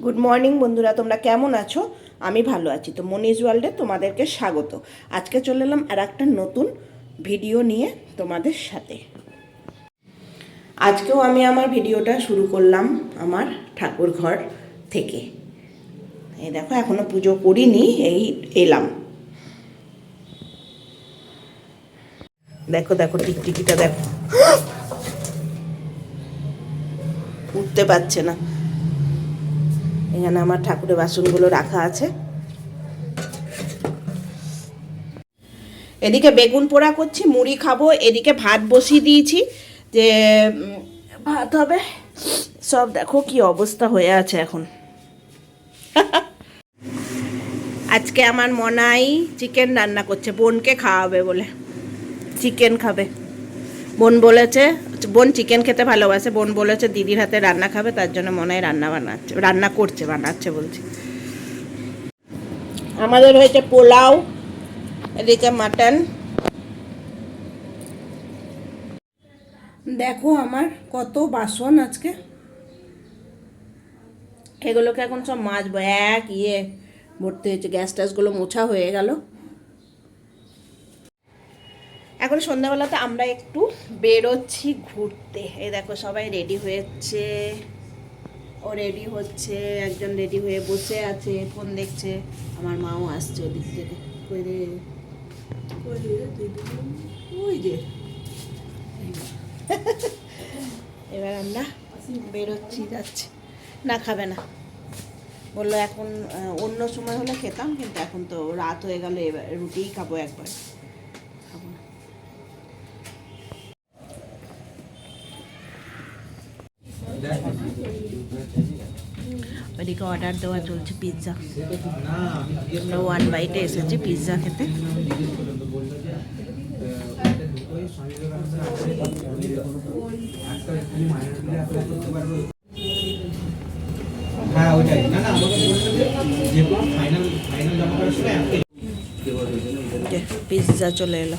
Good morning বন্ধুরা, তোমরা কেমন আছো? আমি ভালো আছি। তো মনিজ ওয়ার্ল্ডে তোমাদেরকে স্বাগত। আজকে চলে এলাম আর একটা নতুন ভিডিও নিয়ে তোমাদের সাথে। আজকেও আমি আমার ভিডিওটা শুরু করলাম আমার ঠাকুর ঘর থেকে। এই দেখো, এখনও পুজো করিনি, এই এলাম। দেখো দেখো, টিকটিকিটা দেখো। উঠতে পারছে না। এখানে আমার ঠাকুরের বাসনগুলো রাখা আছে। এদিকে বেগুন পোড়া করছি, মুড়ি খাব, এদিকে ভাত বসিয়ে দিয়েছি যে ভাত হবে। সব দেখো কি অবস্থা হয়ে আছে এখন। আজকে আমার মনাই চিকেন রান্না করছে, বোনকে খাওয়াবে বলে। চিকেন খাবে। বোন বলেছে বোন চিকেন খেতে ভালোবাসে, বোন বলেছে দিদির হাতে রান্না খাবে, তার জন্য মনে হয় রান্না বানাচ্ছে, রান্না করছে, বানাচ্ছে বলছি। আমাদের হয়েছে পোলাও, এদিকে মাটন। দেখো আমার কত বাসন আজকে। এগুলোকে এখন সব মাজবো, এক ইয়ে ভর্তি হয়েছে গ্যাস ট্যাসগুলো মোছা হয়ে গেল। এখন সন্ধ্যাবেলাতে আমরা একটু বেরোচ্ছি ঘুরতে। এই দেখো সবাই রেডি হয়েছে। ও রেডি হচ্ছে, একজন রেডি হয়ে বসে আছে ফোন দেখছে। আমার মাও আসছে ওদিক থেকে। কই রে? ওই যে। এবার আমরা বেরোচ্ছি, যাচ্ছি। না, খাবে না। বলল এখন অন্য সময় হলে খেতাম, কিন্তু এখন তো রাত হয়ে গেল, এবার রুটিই খাব একবার। খাব না। ওইদিকে অর্ডার দেওয়া চলছে পিৎজা আমরা ওয়ান বাইটে এসেছি পিৎজা খেতে। হ্যাঁ ওইটাই। না না যে যে ফাইনাল ফাইনাল জমা করার সময় পিৎজা চলে এলো।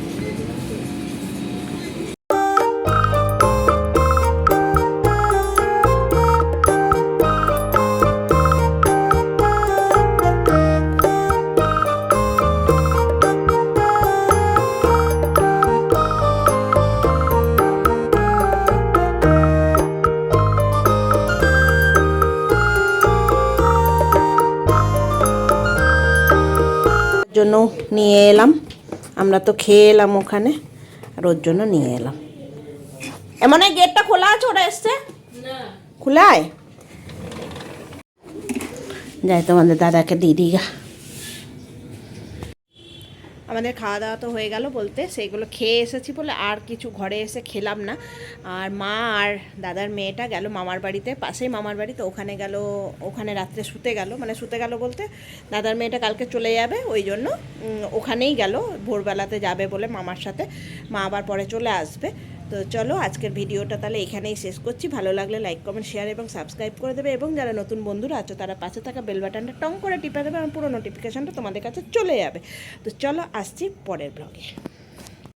জন্য নিয়ে এলাম। আমরা তো খেয়ে এলাম ওখানে আর ওর জন্য নিয়ে এলাম। এমন গেটটা খোলা আছে? ওরা এসছে? খোলায়? যাই তোমাদের দাদাকে দিয়ে দিই গা। আমাদের খাওয়া দাওয়া তো হয়ে গেল বলতে সেইগুলো খেয়ে এসেছি বলে আর কিছু ঘরে এসে খেলাম না। আর মা আর দাদার মেয়েটা গেল মামার বাড়িতে, পাশেই মামার বাড়িতে ওখানে গেল, ওখানে রাত্রে শুতে গেল। মানে শুতে গেল বলতে, দাদার মেয়েটা কালকে চলে যাবে, ওই জন্য ওখানেই গেল, ভোরবেলাতে যাবে বলে মামার সাথে। মা আবার পরে চলে আসবে। তো চলো আজকের ভিডিওটা তাহলে এখানেই শেষ করছি। ভালো লাগলে লাইক কমেন্ট শেয়ার এবং সাবস্ক্রাইব করে দেবে এবং যারা নতুন বন্ধুরা আছো তারা পাশে থাকা বেল বাটনটা টং করে টিপে দেবে এবং পুরো নোটিফিকেশানটা তোমাদের কাছে চলে যাবে। তো চলো আসছি পরের ব্লগে